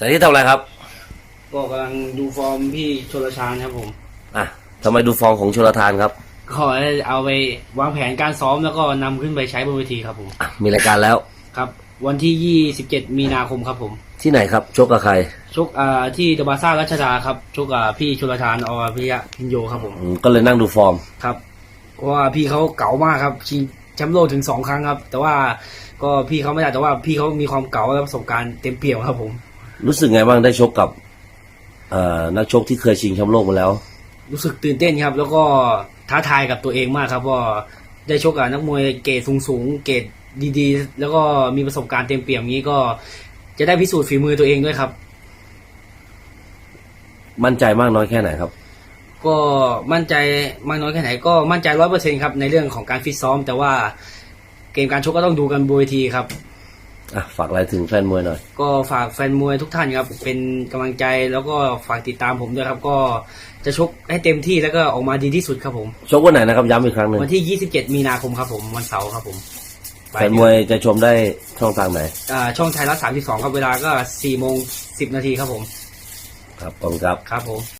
สาธิตทำอะไรครับ ก็กำลังดูฟอร์มพี่ชลชานครับผม อะทำไมดูฟอร์มของชลทานครับขอเอาไปวางแผนการซ้อมแล้วก็นำขึ้นไปใช้บนเวทีครับผมอะมีรายการแล้วครับ วันที่ 27 มีนาคมครับผม ที่ไหนครับ ชกกับใคร ชกอ่าที่เดอะบาซ่ารัชดาครับ ชกกับพี่ชลทานอพิยะพินโยครับผมอืมก็เลยนั่งดูฟอร์ม ครับเพราะว่าพี่เขาเก๋ามากครับชิงแชมป์โลกถึงสองครั้งครับ แต่ว่าก็พี่เขาไม่ได้แต่ว่าพี่เขามีความเก๋าและประสบการณ์เต็มเปี่ยมครับผม รู้สึกไงบ้างได้ชกกับเอ่อนักชกที่เคยชิงแชมป์โลกมาแล้ว รู้สึกตื่นเต้นครับ แล้วก็ท้าทายกับตัวเองมากครับว่าได้ชกกับนักมวยเกรดสูงๆเกรดดีๆ แล้วก็มีประสบการณ์เต็มเปี่ยมนี้ก็จะได้พิสูจน์ฝีมือตัวเองด้วยครับ มั่นใจมากน้อยแค่ไหนครับ ก็มั่นใจมากน้อยแค่ไหน ก็มั่นใจร้อยเปอร์เซ็นครับในเรื่องของการฟิตซ้อม แต่ว่าเกมการชกก็ต้องดูกันบนเวทีครับ อะฝากอะไรถึงแฟนมวยหน่อย ก็ฝากแฟนมวยทุกท่านครับ เป็นกำลังใจแล้วก็ฝากติดตามผมด้วยครับ ก็จะชกให้เต็มที่แล้วก็ออกมาดีที่สุดครับผมชกวันไหนนะครับย้ำอีกครั้งหนึ่งวันที่ 27 มีนาคมครับผมวันเสาร์ครับผมแฟนมวยจะชมได้ช่องทางไหนอ่าช่องไทยรัฐ32ครับเวลาก็4โมง10นาทีครับผม ครับขอบคุณครับครับผม